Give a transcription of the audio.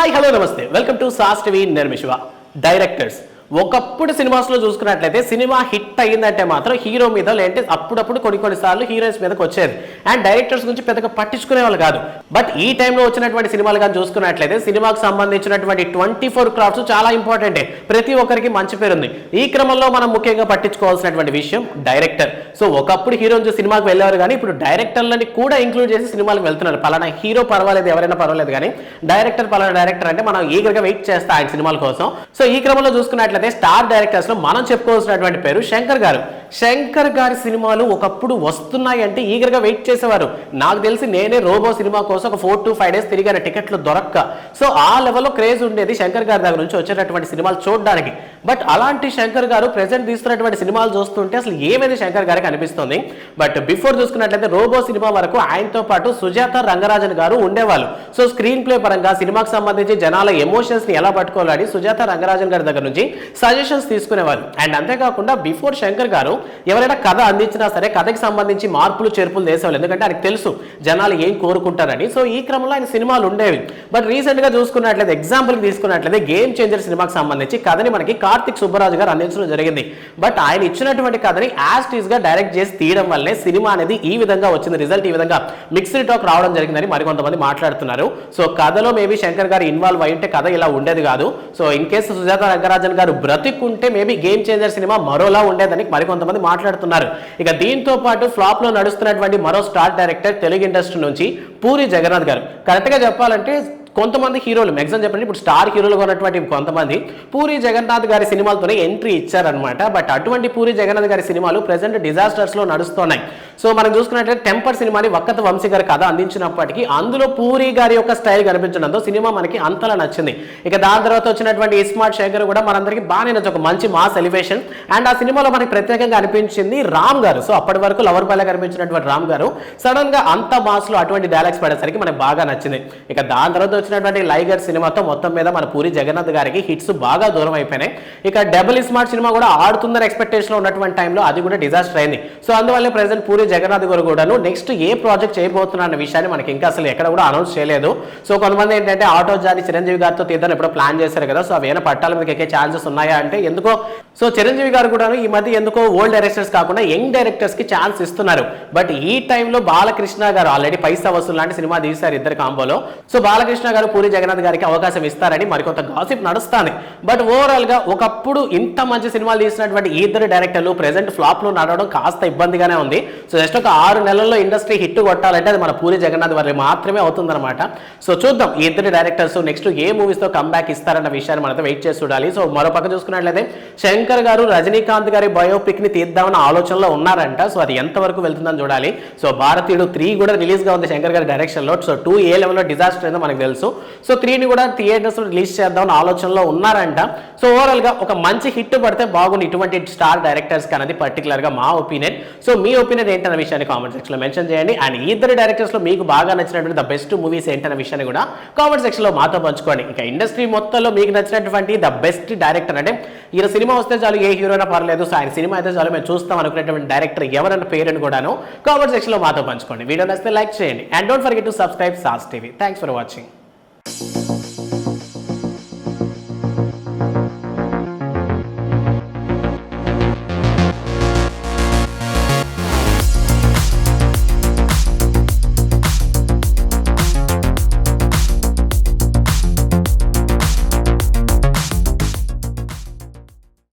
Hi hello నమస్తే. Welcome to Sas TV నిర్మిషివ directors. ఒకప్పుడు సినిమాస్లో చూసుకున్నట్లయితే సినిమా హిట్ అయ్యిందంటే మాత్రం హీరో మీద లేదంటే అప్పుడప్పుడు కొన్ని కొన్ని సార్లు హీరోయిన్స్ మీదకి వచ్చేది. అండ్ డైరెక్టర్స్ గురించి పెద్దగా పట్టించుకునే వాళ్ళు కాదు. బట్ ఈ టైంలో వచ్చినటువంటి సినిమాలు కానీ చూసుకున్నట్లయితే సినిమాకు సంబంధించినటువంటి ట్వంటీ ఫోర్ క్రాఫ్ట్స్ చాలా ఇంపార్టెంటే. ప్రతి ఒక్కరికి మంచి పేరు ఉంది. ఈ క్రమంలో మనం ముఖ్యంగా పట్టించుకోవాల్సినటువంటి విషయం డైరెక్టర్. సో ఒకప్పుడు హీరోయిన్స్ సినిమాకి వెళ్ళేవారు కానీ ఇప్పుడు డైరెక్టర్లని కూడా ఇంక్లూడ్ చేసి సినిమాలకు వెళ్తున్నారు. పలానా హీరో పర్వాలేదు ఎవరైనా పర్వాలేదు కానీ డైరెక్టర్ పలానా డైరెక్టర్ అంటే మనం ఈగర్గా వెయిట్ చేస్తాం ఆయన సినిమాల కోసం. సో ఈ క్రమంలో చూసుకున్నట్లయితే స్టార్ డైరెక్టర్స్లో మనం చెప్పుకోవాల్సినటువంటి పేరు శంకర్ గారు. శంకర్ గారి సినిమాలు ఒకప్పుడు వస్తున్నాయి అంటే ఈగర్గా వెయిట్ చేసేవారు. నాకు తెలిసి నేనే రోబో సినిమా కోసం ఒక ఫోర్ టు ఫైవ్ డేస్ తిరిగాను టికెట్లు దొరక్క. సో ఆ లెవెల్లో క్రేజ్ ఉండేది శంకర్ గారి దగ్గర నుంచి వచ్చేటటువంటి సినిమాలు చూడడానికి. బట్ అలాంటి శంకర్ గారు ప్రెసెంట్ తీస్తున్నటువంటి సినిమాలు చూస్తుంటే అసలు ఏమైంది శంకర్ గారికి అనిపిస్తుంది. బట్ బిఫోర్ చూసుకున్నట్లయితే రోబో సినిమా వరకు ఆయనతో పాటు సుజాత రంగరాజన్ గారు ఉండేవాళ్ళు. సో స్క్రీన్ ప్లే పరంగా సినిమాకి సంబంధించి జనాల ఎమోషన్స్ని ఎలా పట్టుకోవాలని సుజాత రంగరాజన్ గారి దగ్గర నుంచి సజెషన్స్ తీసుకునేవాళ్ళు. అండ్ అంతేకాకుండా బిఫోర్ శంకర్ గారు ఎవరైనా కథ అందించినా సరే కథకి సంబంధించి మార్పులు చేర్పులు చేసేవాళ్ళు ఎందుకంటే ఆయనకు తెలుసు జనాలు ఏం కోరుకుంటారని. సో ఈ క్రమంలో ఆయన సినిమాలు ఉండేవి. బట్ రీసెంట్గా చూసుకున్నట్లయితే ఎగ్జాంపుల్ తీసుకున్నట్లయితే గేమ్ చేంజర్ సినిమాకి సంబంధించి కథని మనకి కార్తిక్ సుబ్బరాజు గారు అందించడం జరిగింది. బట్ ఆయన ఇచ్చినటువంటి కథని యాజ్ టీజ్గా డైరెక్ట్ చేసి తీయడం వల్లే సినిమా అనేది ఈ విధంగా వచ్చింది. రిజల్ట్ ఈ విధంగా మిక్స్డ్ టాక్ రావడం జరిగిందని మరికొంతమంది మాట్లాడుతున్నారు. సో కథలో మేబీ శంకర్ గారు ఇన్వాల్వ్ అయి ఉంటే కథ ఇలా ఉండేది కాదు. So in case Sujatha Rangarajan గారు బ్రతికుంటే మేబీ గేమ్ చేంజర్ సినిమా మరోలా ఉండేదని మరికొంతమంది మాట్లాడుతున్నారు. ఇక దీంతో పాటు ఫ్లాప్లో నడుస్తున్నటువంటి మరో స్టార్ డైరెక్టర్ తెలుగు ఇండస్ట్రీ నుంచి పూరి జగన్నాథ్ గారు. కరెక్ట్గా చెప్పాలంటే కొంతమంది హీరోలు మ్యాక్సిమం చెప్పండి ఇప్పుడు స్టార్ హీరోలుగా ఉన్నటువంటి కొంతమంది పూరి జగన్నాథ్ గారి సినిమాలతోనే ఎంట్రీ ఇచ్చారనమాట బట్ అటువంటి పూరి జగన్నాథ్ గారి సినిమాలు ప్రజెంట్ డిజాస్టర్స్లో నడుస్తున్నాయి. సో మనం చూసుకున్నట్లయితే టెంపర్ సినిమాని వక్కత వంశీ గారి కథ అందించినప్పటికీ అందులో పూరి గారి యొక్క స్టైల్ కనిపించడంతో సినిమా మనకి అంతలా నచ్చింది. ఇక దాని తర్వాత వచ్చినటువంటి ఇస్మార్ట్ శేఖర్ కూడా మనందరికీ బాగానే నచ్చు ఒక మంచి మాస్ ఎలివేషన్ అండ్ ఆ సినిమాలో మనకి ప్రత్యేకంగా అనిపించింది రామ్ గారు. సో అప్పటి వరకు లవర్ బాయ్లా కనిపించినటువంటి రామ్ గారు సడన్గా అంత మాస్లో అటువంటి డైలాగ్స్ పడేసరికి మనకి బాగా నచ్చింది. ఇక దాని తర్వాత వచ్చినటువంటి లైగర్ సినిమాతో మొత్తం మీద మన పూరి జగన్నాథ్ గారికి హిట్స్ బాగా దూరం అయిపోయినాయి. ఇక డబుల్ స్మార్ట్ సినిమా కూడా ఆడుతుందని ఎక్స్పెక్టేషన్ ఉన్నటువంటి టైంలో అది కూడా డిజాస్టర్ అయింది. సో అందువల్ల ప్రజెంట్ పూరి జగన్నాథ్ గారు కూడాను నెక్స్ట్ ఏ ప్రాజెక్ట్ చేయబోతున్నా అన్న విషయాన్ని మనకి ఇంకా అసలు ఎక్కడ కూడా అనౌన్స్ చేయలేదు. సో కొంతమంది ఏంటంటే ఆటో జాని చిరంజీవి గారితో తీద్దాం ఎప్పుడో ప్లాన్ చేశారు కదా సో అవేనా పట్టాల మీద ఎక్కే ఛాన్సెస్ ఉన్నాయా అంటే ఎందుకో సో చిరంజీవి గారు కూడా ఈ మధ్య ఎందుకో ఓల్డ్ డైరెక్టర్స్ కాకుండా యంగ్ డైరెక్టర్స్కి ఛాన్స్ ఇస్తున్నారు. బట్ ఈ టైంలో బాలకృష్ణ గారు ఆల్రెడీ పైసా వసూలు లాంటి సినిమా తీశారు ఇద్దరు కాంబోలో సో బాలకృష్ణ గారు పూరి జగన్నాథ్ గారికి అవకాశం ఇస్తారని మరికొంత గాసిప్ నడుస్తాను. బట్ ఓవరాల్గా ఒకప్పుడు ఇంత మంచి సినిమాలు తీసినటువంటి ఇద్దరు డైరెక్టర్లు ప్రెసెంట్ ఫ్లాప్లో నడవడం కాస్త ఇబ్బందిగానే ఉంది. సో జస్ట్ ఒక ఆరు నెలల్లో ఇండస్ట్రీ హిట్ కొట్టాలంటే అది మన పూరి జగన్నాథ్ వారి మాత్రమే అవుతుందన్నమాట. సో చూద్దాం ఈ ఇద్దరు డైరెక్టర్స్ నెక్స్ట్ ఏ మూవీస్తో కంబ్యాక్ ఇస్తారన్న విషయాన్ని మనతో వెయిట్ చేసి చూడాలి. సో మరో పక్క చూసుకున్నట్లయితే శంకర్ గారు రజనీకాంత్ గారి బయోపిక్ని తీద్దామన్న ఆలోచనలో ఉన్నారంట. సో అది ఎంతవరకు వెళ్తుందని చూడాలి. సో భారతీయుడు త్రీ కూడా రిలీజ్గా ఉంది శంకర్ గారి డైరెక్షన్లో. సో టూ ఏ లెవెల్లో డిజాస్టర్ అయిందో మనకు తెలుసు. సో త్రీని కూడా థియేటర్స్ రిలీజ్ చేద్దామని ఆలోచనలో ఉన్నారంట. సో ఓవరాల్గా ఒక మంచి హిట్ పడితే బాగుంది ఇటువంటి స్టార్ డైరెక్టర్స్ అనేది పర్టికులర్గా మా ఒపీనియన్. సో మీ ఒపీనియన్ ఏంటన్న విషయాన్ని కామెంట్ సెక్షన్లో మెన్షన్ చేయండి. అండ్ ఇద్దరు డైరెక్టర్స్లో మీకు బాగా నచ్చినటువంటి ద బెస్ట్ మూవీస్ ఏంటన్న విషయాన్ని కూడా కామెంట్ సెక్షన్లో మాతో పంచుకోండి. ఇంకా ఇండస్ట్రీ మొత్తంలో మీకు నచ్చినటువంటి ద బెస్ట్ డైరెక్టర్ అంటే ఈయన సినిమా వస్తే చాలు ఏ హీరో పర్లేదు. సో ఆయన సినిమా అయితే చాలు మేము చూస్తాం అనుకునేటువంటి డైరెక్టర్ ఎవరన్న పేరుని కూడాను కామెంట్ సెక్షన్లో మాతో పంచుకోండి. వీడియో నచ్చితే లైక్ చేయండి. And don't forget to subscribe Sas TV. Thanks for watching.